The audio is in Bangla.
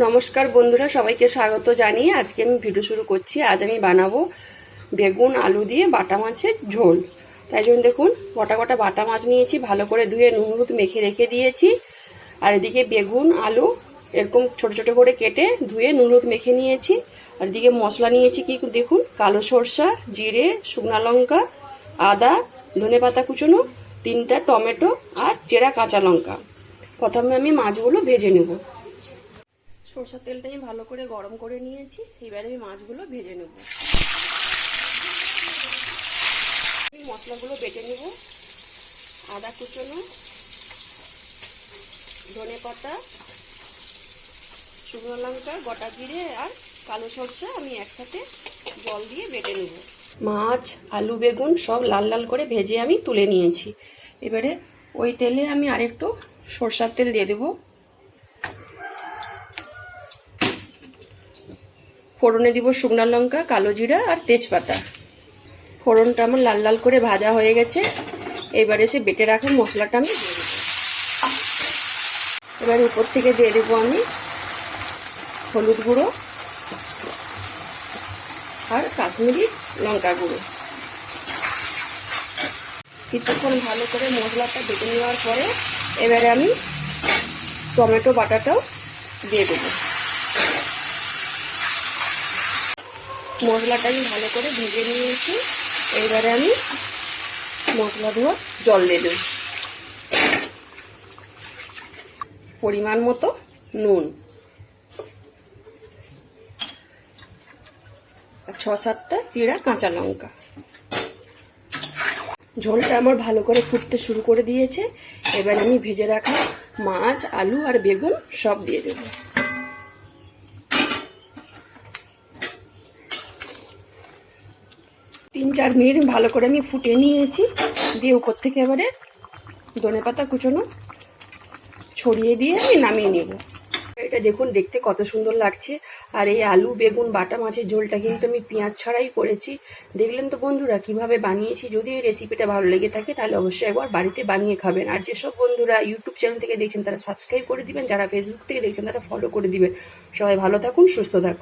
নমস্কার বন্ধুরা, সবাইকে স্বাগত জানিয়ে আজকে আমি ভিডিও শুরু করছি। আজ আমি বানাবো বেগুন, আলু দিয়ে বাটা মাছের ঝোল। তাই জন্য দেখুন গোটা গোটা বাটা মাছ নিয়েছি, ভালো করে ধুয়ে নুন হলুদ মেখে রেখে দিয়েছি। আর এদিকে বেগুন, আলু এরকম ছোট ছোট করে কেটে ধুয়ে নুন হলুদ মেখে নিয়েছি। আর এদিকে মশলা নিয়েছি কি দেখুন, কালো সরষা, জিরে, শুকনা লঙ্কা, আদা, ধনে পাতা কুচনো, তিনটা টমেটো আর চেরা কাঁচা লঙ্কা। প্রথমে আমি মাছগুলো ভেজে নেব। সরষের তেলটা আমি ভালো করে গরম করে নিয়েছি। এবারে আমি মাছগুলো ভেজে নেব। মশলাগুলো বেটে নেব। আদা কুচনো, ধনে পাতা, শুকনো লঙ্কা, গোটা জিরে আর কালো সরষে আমি একসাথে জল দিয়ে বেটে নেব। মাছ, আলু, বেগুন সব লাল লাল করে ভেজে আমি তুলে নিয়েছি। এবারে ওই তেলে আমি আরেকটু সরষার তেল দিয়ে দেবো। ফোড়নে দিব শুকনো লঙ্কা, কালো জিরা আর তেজপাতা। ফোড়নটা আমার লাল লাল করে ভাজা হয়ে গেছে। এবার এসে বেটে রাখা মশলাটা আমি দেবো। এবার উপর থেকে দিয়ে দেবো আমি হলুদ গুঁড়ো আর কাশ্মীরি লঙ্কা গুঁড়ো। কিছুক্ষণ ভালো করে মশলাটা বেটে নেওয়ার পরে এবারে আমি টমেটো বাটাটাও দিয়ে দেবো। মশলাটা আমি ভালো করে ভেজে নিয়েছি। এবারে আমি মশলা ধোয়া জল দিয়ে দেব। পরিমাণ মতো নুন। ছ সাতটা চিড়া কাঁচা লঙ্কা। ঝোলটা আমার ভালো করে ফুটতে শুরু করে দিয়েছে। এবার আমি ভেজে রাখা মাছ, আলু আর বেগুন সব দিয়ে দেবো। তিন চার মিনিট ভালো করে আমি ফুটিয়ে নিয়েছি। দিয়ে উপর থেকে এবারে ধনে পাতা কুচোনো ছড়িয়ে দিয়ে আমি নামিয়ে নেব। এটা দেখুন, দেখতে কত সুন্দর লাগছে। আর এই আলু, বেগুন, বাটা মাছের ঝোলটা কিন্তু আমি পেঁয়াজ ছাড়াই করেছি। দেখলেন তো বন্ধুরা, কীভাবে বানিয়েছি? যদি এই রেসিপিটা ভালো লেগে থাকে, তাহলে অবশ্যই একবার বাড়িতে বানিয়ে খাবেন। আর যেসব বন্ধুরা ইউটিউব চ্যানেল থেকে দেখছেন, তারা সাবস্ক্রাইব করে দিবেন। যারা ফেসবুক থেকে দেখছেন, তারা ফলো করে দিবেন। সবাই ভালো থাকুন, সুস্থ থাকুন।